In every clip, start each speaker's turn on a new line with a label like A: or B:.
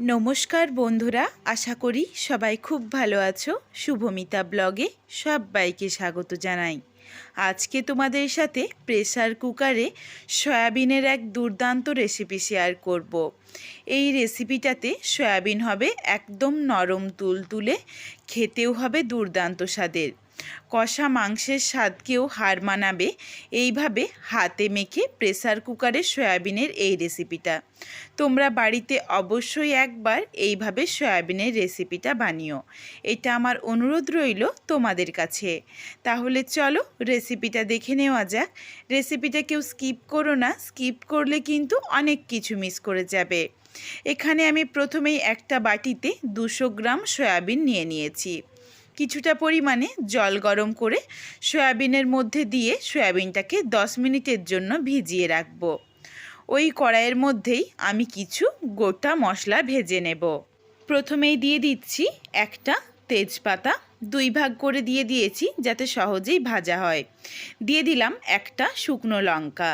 A: নমস্কার বন্ধুরা, আশা করি সবাই খুব ভালো আছো। শুভমিতা ব্লগে সবাইকে স্বাগত জানাই। আজকে তোমাদের সাথে প্রেসার কুকারে সয়াবিনের এক দুর্দান্ত রেসিপি শেয়ার করব। এই রেসিপিটাতে সয়াবিন হবে একদম নরম তুলতুলে, খেতেও হবে দুর্দান্ত স্বাদের। কষা মাংসের স্বাদকেও হার মানাবে। এইভাবে হাতে মেখে প্রেসার কুকারে সয়াবিনের এই রেসিপিটা। তোমরা বাড়িতে অবশ্যই একবার এইভাবে সয়াবিনের রেসিপিটা বানিও। এটা আমার অনুরোধ রইল তোমাদের কাছে। তাহলে চলো রেসিপিটা দেখে নেওয়া যাক। রেসিপিটা কেউ স্কিপ করো না। স্কিপ করলে কিন্তু অনেক কিছু মিস করে যাবে। এখানে আমি প্রথমেই একটা বাটিতে দুশো গ্রাম সয়াবিন নিয়ে নিয়েছি। কিছুটা পরিমাণে জল গরম করে সয়াবিনের মধ্যে দিয়ে সয়াবিনটাকে দশ মিনিটের জন্য ভিজিয়ে রাখব। ওই কড়াইয়ের মধ্যেই আমি কিছু গোটা মশলা ভেজে নেব। প্রথমেই দিয়ে দিচ্ছি একটা তেজপাতা, দুই ভাগ করে দিয়ে দিয়েছি যাতে সহজেই ভাজা হয়। দিয়ে দিলাম একটা শুকনো লঙ্কা।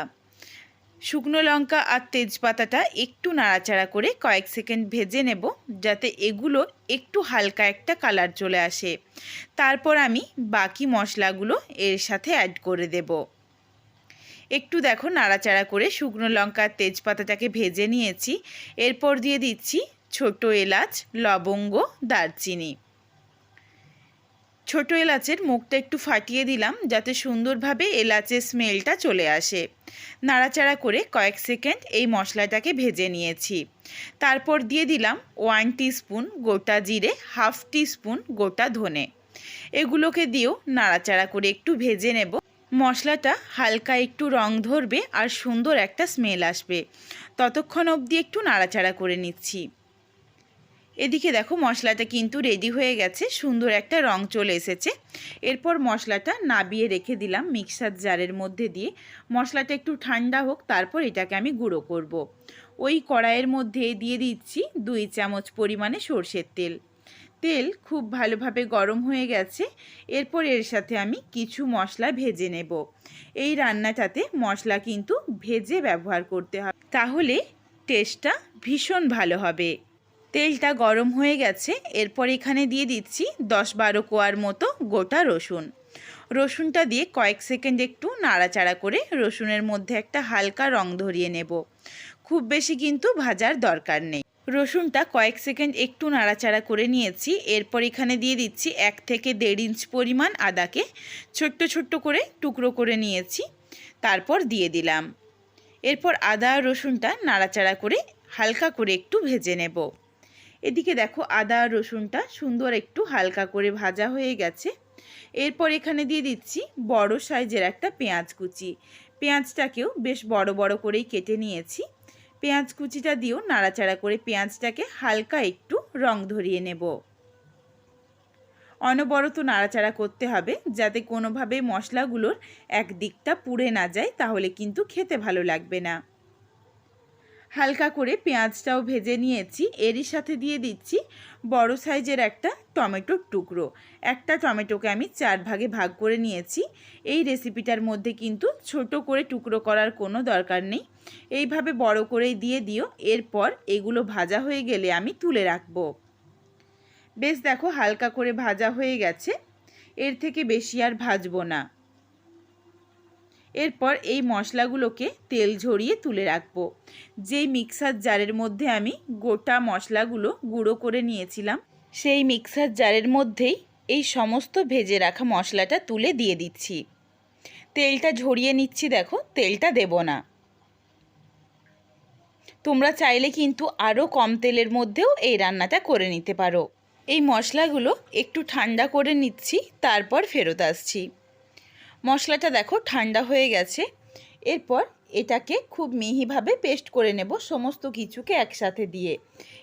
A: শুকনো লঙ্কা আর তেজপাতাটা একটু নাড়াচাড়া করে কয়েক সেকেন্ড ভেজে নেব, যাতে এগুলো একটু হালকা একটা কালার চলে আসে। তারপর আমি বাকি মশলাগুলো এর সাথে অ্যাড করে দেব। একটু দেখো নাড়াচাড়া করে শুকনো লঙ্কা তেজপাতাটাকে ভেজে নিয়েছি। এরপর দিয়ে দিচ্ছি ছোট এলাচ, লবঙ্গ, দারচিনি। ছোট এলাচের মুখটা একটু ফাটিয়ে দিলাম যাতে সুন্দরভাবে এলাচের স্মেলটা চলে আসে। নাড়াচাড়া করে কয়েক সেকেন্ড এই মশলাটাকে ভেজে নিয়েছি। তারপর দিয়ে দিলাম ওয়ান স্পুন গোটা জিরে, হাফ স্পুন গোটা ধনে। এগুলোকে দিয়েও নাড়াচাড়া করে একটু ভেজে নেব। মশলাটা হালকা একটু রং ধরবে আর সুন্দর একটা স্মেল আসবে। ততক্ষণ অবধি একটু নাড়াচাড়া করে নিচ্ছি। এদিকে দেখো মশলাটা কিন্তু রেডি হয়ে গেছে, সুন্দর একটা রং চলে এসেছে। এরপর মশলাটা নাবিয়ে রেখে দিলাম মিক্সার জারের মধ্যে দিয়ে। মশলাটা একটু ঠান্ডা হোক, তারপর এটাকে আমি গুঁড়ো করব। ওই কড়াইয়ের মধ্যে দিয়ে দিচ্ছি দুই চামচ পরিমাণে সর্ষের তেল। তেল খুব ভালোভাবে গরম হয়ে গেছে, এরপর এর সাথে আমি কিছু মশলা ভেজে নেব। এই রান্নাটাতে মশলা কিন্তু ভেজে ব্যবহার করতে হবে। তাহলে টেস্টটা ভীষণ ভালো হবে। তেলটা গরম হয়ে গেছে, এরপর এখানে দিয়ে দিচ্ছি দশ বারো কোয়ার মতো গোটা রসুন। রসুনটা দিয়ে কয়েক সেকেন্ড একটু নাড়াচাড়া করে রসুনের মধ্যে একটা হালকা রং ধরিয়ে নেব। খুব বেশি কিন্তু ভাজার দরকার নেই। রসুনটা কয়েক সেকেন্ড একটু নাড়াচাড়া করে নিয়েছি, এরপর এখানে দিয়ে দিচ্ছি এক থেকে দেড় ইঞ্চ পরিমাণ আদাকে ছোট্ট ছোট্ট করে টুকরো করে নিয়েছি, তারপর দিয়ে দিলাম। এরপর আদা আর রসুনটা নাড়াচাড়া করে হালকা করে একটু ভেজে নেব। এদিকে দেখো আদা আর রসুনটা সুন্দর একটু হালকা করে ভাজা হয়ে গেছে। এরপর এখানে দিয়ে দিচ্ছি বড় সাইজের একটা পেঁয়াজ কুচি। পেঁয়াজটাকেও বেশ বড় বড় করেই কেটে নিয়েছি। পেঁয়াজ কুচিটা দিয়েও নাড়াচাড়া করে পেঁয়াজটাকে হালকা একটু রং ধরিয়ে নেব। অনবরত নাড়াচাড়া করতে হবে যাতে কোনোভাবে মশলাগুলোর এক দিকটা পুড়ে না যায়, তাহলে কিন্তু খেতে ভালো লাগবে না। হালকা করে পেঁয়াজটাও ভেজে নিয়েছি। এরই সাথে দিয়ে দিচ্ছি বড় সাইজের একটা টমেটোর টুকরো। একটা টমেটোকে আমি চার ভাগে ভাগ করে নিয়েছি। এই রেসিপিটার মধ্যে কিন্তু ছোট করে টুকরো করার কোনো দরকার নেই। এইভাবে বড় করেই দিয়ে দিও। এরপর এগুলো ভাজা হয়ে গেলে আমি তুলে রাখব। বেশ দেখো হালকা করে ভাজা হয়ে গেছে। এর থেকে বেশি আর ভাজবো না। এরপর এই মশলাগুলোকে তেল ঝরিয়ে তুলে রাখব। যেই মিক্সার জারের মধ্যে আমি গোটা মশলাগুলো গুঁড়ো করে নিয়েছিলাম, সেই মিক্সার জারের মধ্যেই এই সমস্ত ভেজে রাখা মশলাটা তুলে দিয়ে দিচ্ছি। তেলটা ঝরিয়ে নিচ্ছি দেখো, তেলটা দেব না। তোমরা চাইলে কিন্তু আরও কম তেলের মধ্যেও এই রান্নাটা করে নিতে পারো। এই মশলাগুলো একটু ঠান্ডা করে নিচ্ছি, তারপর ফেরত আসছি। মশলাটা দেখো ঠান্ডা হয়ে গেছে। এরপর এটাকে খুব মিহিভাবে পেস্ট করে নেব সমস্ত কিছুকে একসাথে দিয়ে।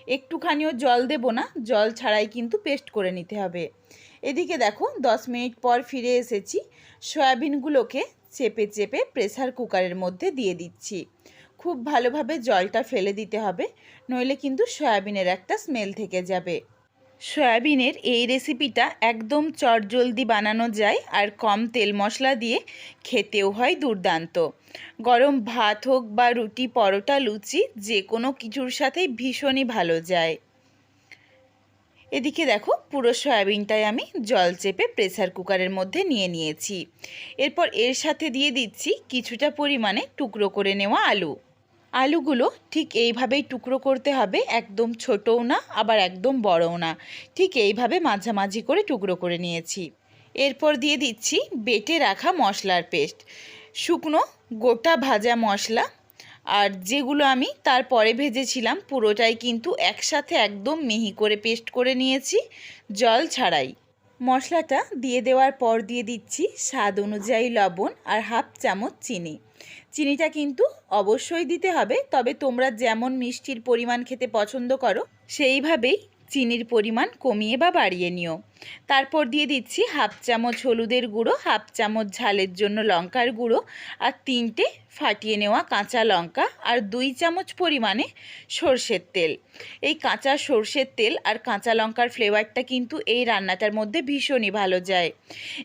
A: একটুখানিও জল দেব না, জল ছাড়াই কিন্তু পেস্ট করে নিতে হবে। এদিকে দেখো দশ মিনিট পর ফিরে এসেছি। সয়াবিনগুলোকে চেপে চেপে প্রেসার কুকারের মধ্যে দিয়ে দিচ্ছি। খুব ভালোভাবে জলটা ফেলে দিতে হবে, নইলে কিন্তু সয়াবিনের একটা স্মেল থেকে যাবে। সয়াবিনের এই রেসিপিটা একদম চটজলদি বানানো যায় আর কম তেল মশলা দিয়ে খেতেও হয় দুর্দান্ত। গরম ভাত হোক বা রুটি, পরোটা, লুচি যে কোনো কিছুর সাথেই ভীষণই ভালো যায়। এদিকে দেখো, পুরো সয়াবিনটাই আমি জল চেপে প্রেসার কুকারের মধ্যে নিয়ে নিয়েছি। এরপর এর সাথে দিয়ে দিচ্ছি কিছুটা পরিমাণে টুকরো করে নেওয়া আলু। আলুগুলো ঠিক এইভাবেই টুকরো করতে হবে, একদম ছোটও না, আবার একদম বড়ও না। ঠিক এইভাবে মাঝামাঝি করে টুকরো করে নিয়েছি। এরপর দিয়ে দিচ্ছি বেটে রাখা মশলার পেস্ট। শুকনো গোটা ভাজা মশলা, আর যেগুলো আমি তারপরে ভেজেছিলাম, পুরোটাই কিন্তু একসাথে একদম মিহি করে পেস্ট করে নিয়েছি, জল ছাড়াই। মশলাটা দিয়ে দেওয়ার পর দিয়ে দিচ্ছি স্বাদ অনুযায়ী লবণ আর হাফ চামচ চিনি। চিনিটা কিন্তু অবশ্যই দিতে হবে, তবে তোমরা যেমন মিষ্টির পরিমাণ খেতে পছন্দ করো, সেইভাবেই চিনির পরিমাণ কমিয়ে বা বাড়িয়ে নিও। তারপর দিয়ে দিচ্ছি হাফ চামচ হলুদের গুঁড়ো, হাফ চামচ ঝালের জন্য লঙ্কার গুঁড়ো আর তিনটে ফাটিয়ে নেওয়া কাঁচা লঙ্কা আর দুই চামচ পরিমাণে সর্ষের তেল। এই কাঁচা সর্ষের তেল আর কাঁচা লঙ্কার ফ্লেভারটা কিন্তু এই রান্নাটার মধ্যে ভীষণই ভালো যায়।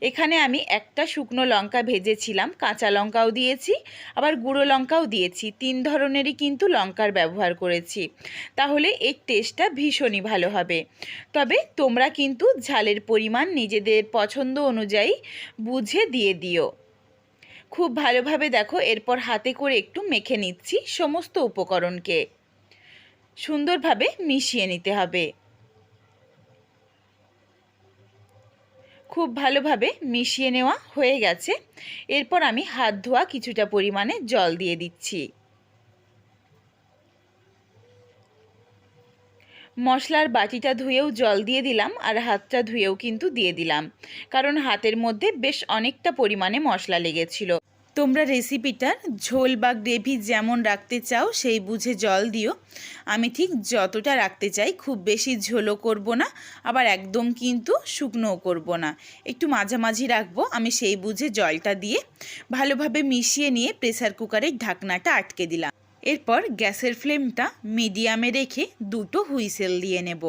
A: এখানে আমি একটা শুকনো লঙ্কা ভেজেছিলাম, কাঁচা লঙ্কাও দিয়েছি, আবার গুঁড়ো লঙ্কাও দিয়েছি, তিন ধরনেরই কিন্তু লঙ্কার ব্যবহার করেছি। তাহলে এর টেস্টটা ভীষণই ভালো হবে। তবে তোমরা কিন্তু ঝালের পরিমাণ নিজেদের পছন্দ অনুযায়ী বুঝে দিয়ে দিও। খুব ভালোভাবে দেখো, এরপর হাতে করে একটু মেখে নিচ্ছি সমস্ত উপকরণকে। সুন্দরভাবে মিশিয়ে নিতে হবে। খুব ভালোভাবে মিশিয়ে নেওয়া হয়ে গেছে। এরপর আমি হাত ধোয়া কিছুটা পরিমাণে জল দিয়ে দিচ্ছি। মশলার বাটিটা ধুয়েও জল দিয়ে দিলাম আর হাতটা ধুয়েও কিন্তু দিয়ে দিলাম। কারণ হাতের মধ্যে বেশ অনেকটা পরিমাণে মশলা লেগেছিল। তোমরা রেসিপিটার ঝোল বা গ্রেভি যেমন রাখতে চাও সেই বুঝে জল দিও। আমি ঠিক যতটা রাখতে চাই খুব বেশি ঝোলও করব না, আবার একদম কিন্তু শুকনোও করব না। একটু মাঝামাঝি রাখব আমি সেই বুঝে জলটা দিয়ে। ভালোভাবে মিশিয়ে নিয়ে প্রেসার কুকারের ঢাকনাটা আটকে দিলাম। এরপর গ্যাসের ফ্লেমটা মিডিয়ামে রেখে দুটো হুইসেল দিয়ে নেব।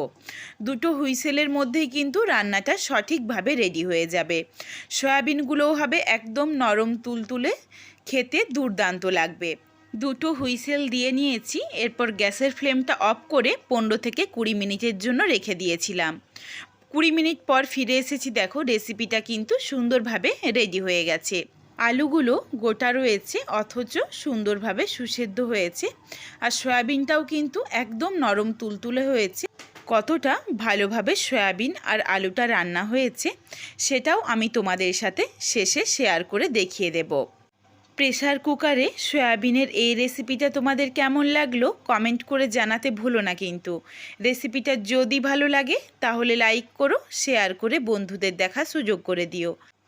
A: দুটো হুইসেলের মধ্যেই কিন্তু রান্নাটা সঠিকভাবে রেডি হয়ে যাবে। সয়াবিনগুলোও হবে একদম নরম তুলতুলে, খেতে দুর্দান্ত লাগবে। দুটো হুইসেল দিয়ে নিয়েছি, এরপর গ্যাসের ফ্লেমটা অফ করে পনেরো থেকে কুড়ি মিনিটের জন্য রেখে দিয়েছিলাম। কুড়ি মিনিট পর ফিরে এসেছি, দেখো রেসিপিটা কিন্তু সুন্দরভাবে রেডি হয়ে গেছে। আলুগুলো গোটা রয়েছে, অথচ সুন্দরভাবে সুসেদ্ধ হয়েছে। আর সয়াবিনটাও কিন্তু একদম নরম তুলতুলে হয়েছে। কতটা ভালোভাবে সয়াবিন আর আলুটা রান্না হয়েছে, সেটাও আমি তোমাদের সাথে শেষে শেয়ার করে দেখিয়ে দেব। প্রেসার কুকারে সয়াবিনের এই রেসিপিটা তোমাদের কেমন লাগল কমেন্ট করে জানাতে ভুলো না কিন্তু। রেসিপিটা যদি ভালো লাগে, তাহলে লাইক করো, শেয়ার করে বন্ধুদের দেখা সুযোগ করে দিও।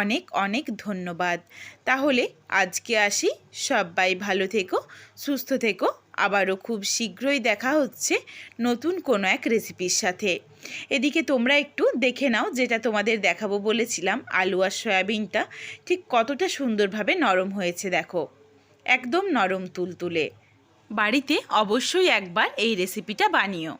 A: অনেক অনেক ধন্যবাদ। তাহলে আজকে আসি। সবাই ভালো থেকো, সুস্থ থেকো। আবারও খুব শীঘ্রই দেখা হচ্ছে নতুন কোনো এক রেসিপির সাথে। এদিকে তোমরা একটু দেখে নাও যেটা তোমাদের দেখাবো বলেছিলাম, আলু আর সয়াবিনটা ঠিক কতটা সুন্দরভাবে নরম হয়েছে দেখো। একদম নরম তুলতুলে। বাড়িতে অবশ্যই একবার এই রেসিপিটা বানিও।